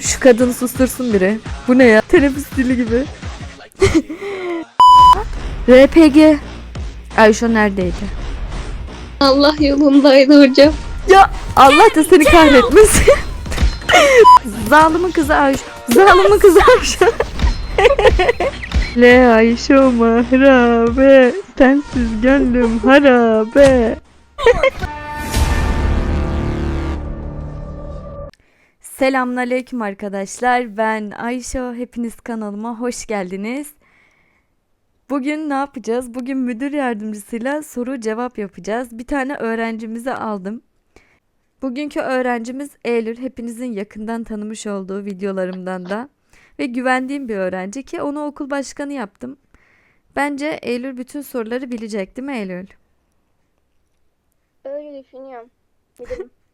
Şu kadını sustursun biri. Bu ne ya? Teneffüs dili gibi. RPG. Ayşe neredeydi? Allah yolundaydı hocam. Ya Allah da seni kahretmesin. Zalimin kızı Ayşe. Zalimin kızı Ayşe. Le Ayşe mahrabe. Sensiz gönlüm harabe. Selamünaleyküm arkadaşlar. Ben Ayşe. Hepiniz kanalıma hoş geldiniz. Bugün ne yapacağız? Bugün müdür yardımcısıyla soru cevap yapacağız. Bir tane öğrencimizi aldım. Bugünkü öğrencimiz Eylül. Hepinizin yakından tanımış olduğu videolarımdan da ve güvendiğim bir öğrenci ki onu okul başkanı yaptım. Bence Eylül bütün soruları bilecek değil mi Eylül? Öyle düşünüyorum.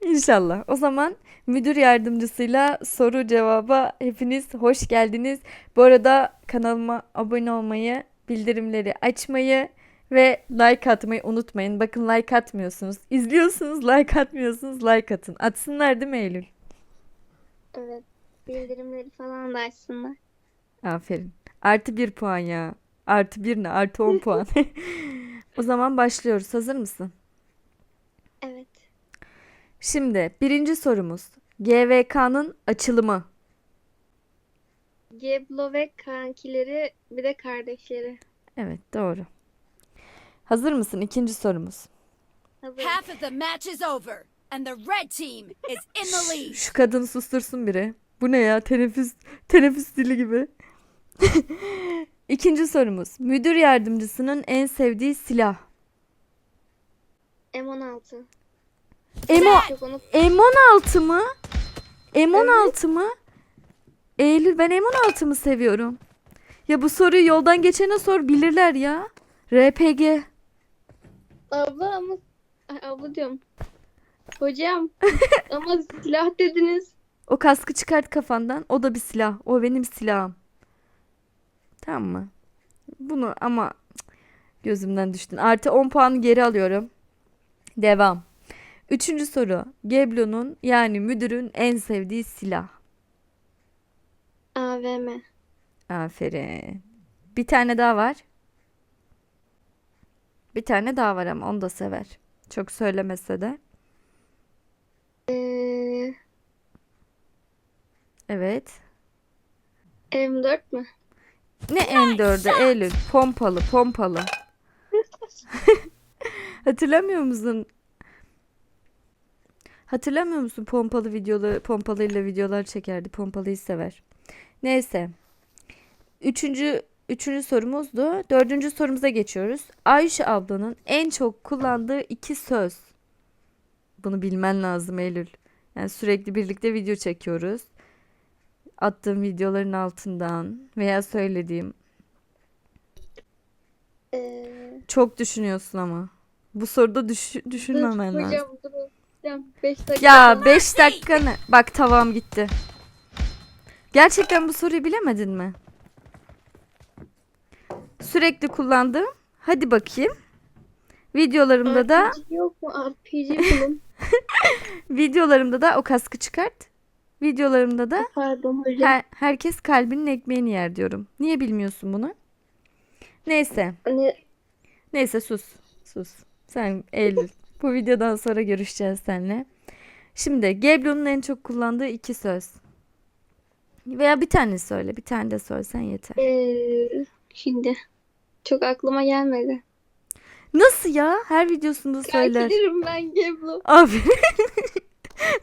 İnşallah. O zaman müdür yardımcısıyla soru cevaba hepiniz hoş geldiniz. Bu arada kanalıma abone olmayı, bildirimleri açmayı ve like atmayı unutmayın. Bakın like atmıyorsunuz. İzliyorsunuz, like atmıyorsunuz. Like atın. Atsınlar değil mi Eylül? Evet. Bildirimleri falan da açsınlar. Aferin. Artı bir puan ya. Artı bir ne? Artı on puan. O zaman başlıyoruz. Hazır mısın? Şimdi birinci sorumuz. GVK'nın açılımı. Geblo ve kankileri bir de kardeşleri. Evet doğru. Hazır mısın? İkinci sorumuz. Hazır. Half of the match is over, and the red team is in the lead. Şu kadını sustursun biri. Bu ne ya? Teneffüs, teneffüs dili gibi. İkinci sorumuz. Müdür yardımcısının en sevdiği silah. M16. Emo, Çok onu M16 mı? M16 mı? Eylül ben M16 mı seviyorum? Ya bu soruyu yoldan geçene sor bilirler ya. RPG. abla ama abla diyorum. Hocam ama silah dediniz. O kaskı çıkart kafandan. O da bir silah. O benim silahım. Tamam mı? Bunu ama gözümden düştün. Artı 10 puanı geri alıyorum. Devam. Üçüncü soru. Geblo'nun yani müdürün en sevdiği silah. AVM. Aferin. Bir tane daha var. Bir tane daha var ama onu da sever. Çok söylemese de. Ee, Evet. M4 mü? Ne M4'ü Eylül? Pompalı, pompalı. Hatırlamıyor musun? Hatırlamıyor musun pompalı videoları, pompalıyla videolar çekerdi. Pompalıyı sever. Neyse. Üçüncü, üçüncü sorumuzdu. Dördüncü sorumuza geçiyoruz. Ayşe ablanın en çok kullandığı iki söz. Bunu bilmen lazım Eylül. Yani sürekli birlikte video çekiyoruz. Attığım videoların altından veya söylediğim. Ee, Çok düşünüyorsun ama. Bu soruda düş dur, düşünmemen lazım. hocam dur. Hocam 5 dakika. Ya 5 dakika ne? Bak tavam gitti. Gerçekten bu soruyu bilemedin mi? Sürekli kullandığım. Hadi bakayım. Videolarımda da RPG yok mu? RPG bulun. videolarımda da o kaskı çıkart. Videolarımda da Pardon hocam. her, herkes kalbinin ekmeğini yer diyorum. Niye bilmiyorsun bunu? Neyse. Hani Neyse sus. Sus. Sen Eylül. Bu videodan sonra görüşeceğiz seninle. Şimdi Geblo'nun en çok kullandığı iki söz. Veya bir tane söyle. Bir tane de söylesen yeter. Ee, şimdi çok aklıma gelmedi. Nasıl ya? Her videosunda söyler. Kankilerim ben Geblo. Aferin.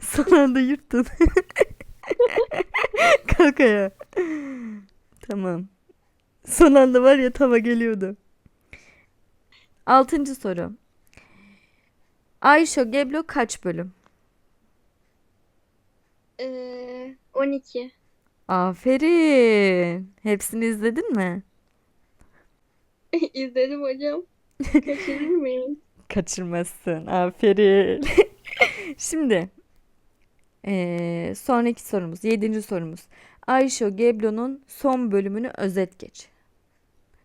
Son anda yırttın. Kalk ayağa. Tamam. Son anda var ya tava geliyordu. Altıncı soru. Ayşe Geblo kaç bölüm? Ee, 12. Aferin. Hepsini izledin mi? İzledim hocam. Kaçırır mıyım? Kaçırmazsın. Aferin. Şimdi eee, sonraki sorumuz. Yedinci sorumuz. Ayşe Geblo'nun son bölümünü özet geç.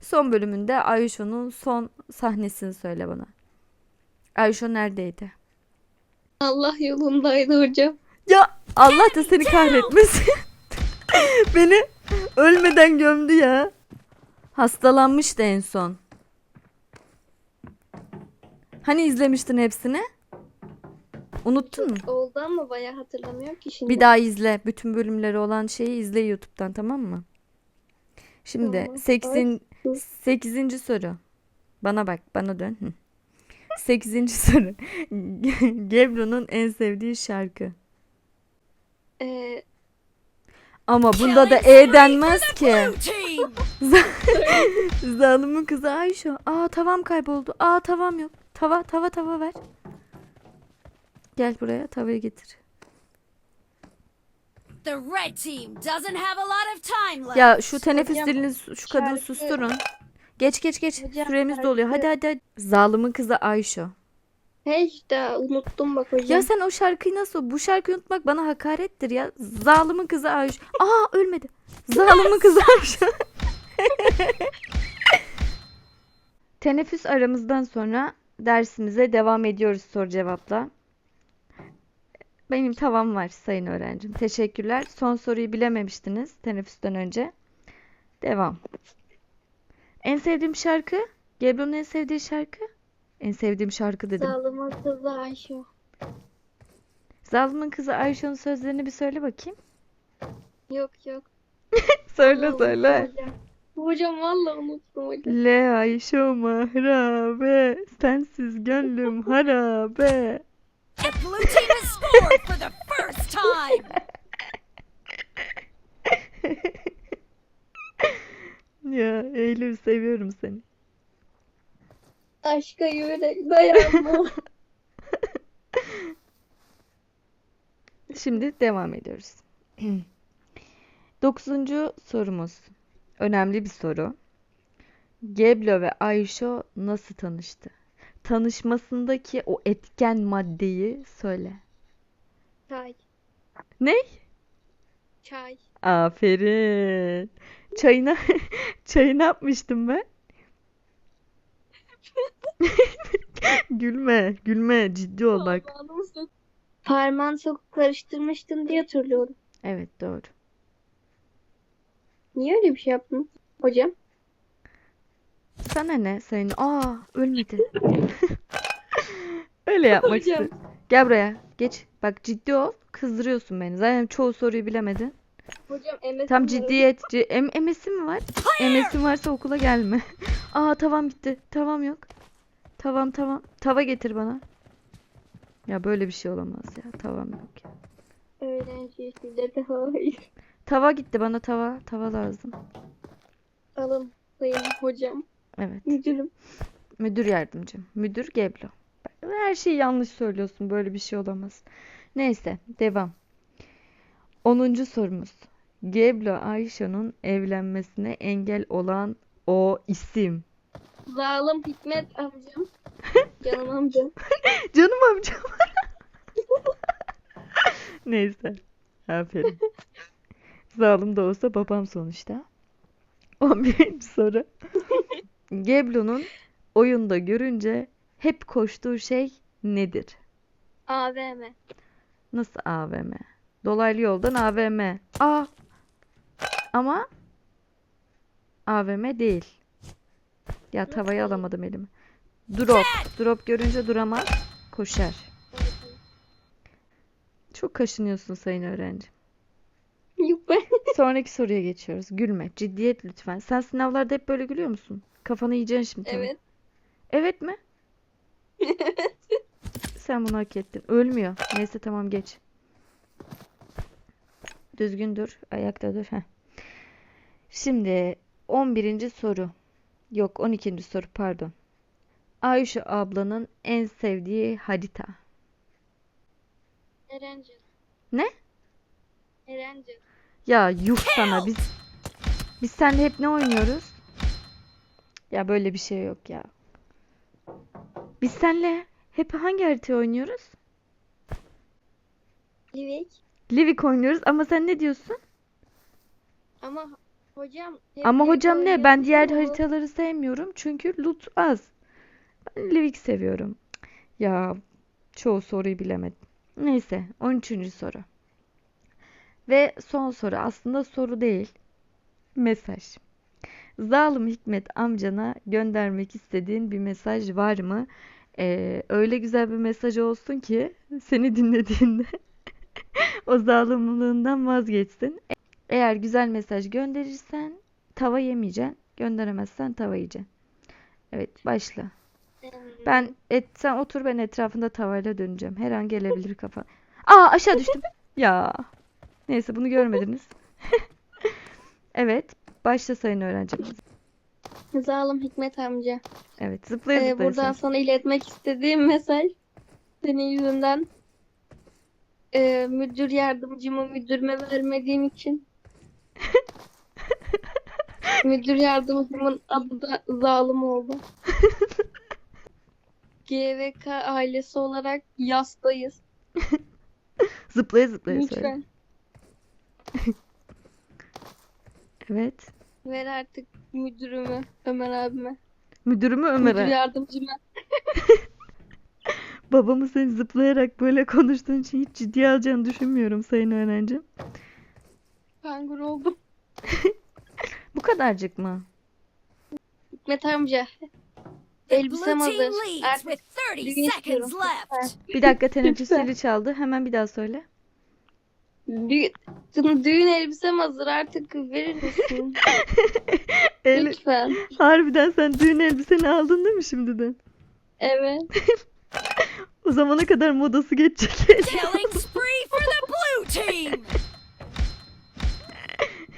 Son bölümünde Ayşe'nin son sahnesini söyle bana. Ayşe neredeydi? Allah yolundaydı hocam. Ya Allah da seni kahretmesin. Beni ölmeden gömdü ya. Hastalanmıştı en son. Hani izlemiştin hepsini? Unuttun mu? Oldu ama bayağı hatırlamıyorum ki şimdi. Bir daha izle. Bütün bölümleri olan şeyi izle YouTube'dan tamam mı? Şimdi Tamam. 8. 8. soru. Bana bak, bana dön. Hı. 8. soru. Gebru'nun en sevdiği şarkı. Ee, Ama bunda da E denmez ki. Zalimin kızı Ayşe. Aa tavam kayboldu. Aa tavam yok. Tava tava tava ver. Gel buraya tavayı getir. The red team doesn't have a lot of time left. Ya şu teneffüs dilini şu kadını susturun. Geç geç geç. Hocam, Süremiz doluyor. Hadi hadi. hadi. Zalimin kızı Ayşe. he işte unuttum bak hocam. Ya sen o şarkıyı nasıl? Bu şarkıyı unutmak bana hakarettir ya. Zalimin kızı Ayşe. Aa ölmedi. Zalimin kızı Ayşe. Teneffüs aramızdan sonra dersimize devam ediyoruz soru cevapla. Benim tavam var sayın öğrencim. Teşekkürler. Son soruyu bilememiştiniz teneffüsten önce. Devam. En sevdiğim şarkı? Gebru'nun en sevdiği şarkı? En sevdiğim şarkı dedim. Sağlığıma kızı Ayşe. Zalimin kızı Ayşe'nin sözlerini bir söyle bakayım. Yok yok. Söyle Vallahi söyle. Hocam. Hocam vallahi unuttum hocam. Le Ayşe mahrabe, sensiz gönlüm harabe. Aşka yürek dayanma. Şimdi devam ediyoruz. Dokuzuncu sorumuz. Önemli bir soru. Geblo ve Ayşe nasıl tanıştı? Tanışmasındaki o etken maddeyi söyle. Çay. Ne? Çay. Aferin. Çayına çayı ne yapmıştım ben? Gülme, gülme. Ciddi ol bak. Parmağını sokup karıştırmıştın diye hatırlıyorum. Evet, doğru. Niye öyle bir şey yaptın hocam? Sana ne sayın? Aa, ölmedi. Öyle yapmak Hocam. istedim. Gel buraya. Geç. Bak ciddi ol. Kızdırıyorsun beni. Zaten çoğu soruyu bilemedin. Hocam MS Tam ciddiyet. Emesi mi var? Emesi varsa okula gelme. Aa tavam gitti. Tavam yok. Tavam tavam. Tava getir bana. Ya böyle bir şey olamaz ya. Tavam yok ya. Öğrenci şiddeti hayır. Tava gitti bana tava. Tava lazım. Alın sayın hocam. Evet. Müdürüm. Müdür yardımcım. Müdür Geblo. Her şeyi yanlış söylüyorsun. Böyle bir şey olamaz. Neyse, devam. 10. sorumuz. Geblo Ayşe'nin evlenmesine engel olan o isim. Zalim Hikmet amcam. Canım amcam. Canım amcam. Neyse. Aferin. Zalim de olsa babam sonuçta. 11. soru. Geblo'nun oyunda görünce hep koştuğu şey nedir? AVM. Nasıl AVM? Dolaylı yoldan AVM. Aa. Ama AVM değil. Ya tavayı alamadım elime. Drop. Drop görünce duramaz. Koşar. Çok kaşınıyorsun sayın öğrenci. Sonraki soruya geçiyoruz. Gülme. Ciddiyet lütfen. Sen sınavlarda hep böyle gülüyor musun? Kafanı yiyeceksin şimdi. Evet. Evet mi? Sen bunu hak ettin. Ölmüyor. Neyse tamam geç. Düzgün dur. Ayakta dur. Heh. Şimdi 11. soru. Yok 12. soru pardon. Ayşe ablanın en sevdiği harita. Erencil. Ne? Erencil. Ya yuh sana biz biz seninle hep ne oynuyoruz? Ya böyle bir şey yok ya. Biz seninle hep hangi harita oynuyoruz? Livik. Livik oynuyoruz ama sen ne diyorsun? Ama hocam hep Ama hocam ne? Ben diğer haritaları sevmiyorum çünkü loot az. Ben Livik seviyorum. Ya çoğu soruyu bilemedim. Neyse 13. soru. Ve son soru aslında soru değil. Mesaj. Zalim Hikmet amcana göndermek istediğin bir mesaj var mı? Ee, öyle güzel bir mesaj olsun ki seni dinlediğinde o zalimliğinden vazgeçsin. Eğer güzel mesaj gönderirsen tava yemeyeceksin. Gönderemezsen tava yiyeceksin. Evet başla. Ben et sen otur ben etrafında tavayla döneceğim. Her an gelebilir kafa. Aa aşağı düştüm. Ya. Neyse bunu görmediniz. Evet. Başla sayın öğrencimiz. Zalim Hikmet amca. Evet. Zıplaya Ee, zıplaya buradan say. sana iletmek istediğim mesaj senin yüzünden ee, müdür yardımcımı müdürüme vermediğim için müdür yardımcımın adı da zalim oldu. GVK ailesi olarak yastayız. Zıplaya zıplaya söyle. Lütfen Evet. ver artık müdürümü Ömer abime. Müdürümü Müdür Ömer'e. yardımcıma. Babamı seni zıplayarak böyle konuştuğun için hiç ciddiye alacağını düşünmüyorum sayın öğrencim. Kangur oldum. Bu kadarcık mı? Hikmet amca. Elbisem hazır. team leads Artık with 30 düğün istiyorum. seconds left. Bir dakika teneffüs Lütfen. zili çaldı. Hemen bir daha söyle. Düğün, düğün elbisem hazır artık verir misin? El- Lütfen. Harbiden sen düğün elbiseni aldın değil mi şimdiden? Evet. O zamana kadar modası geçecek. Killing spree for the blue team.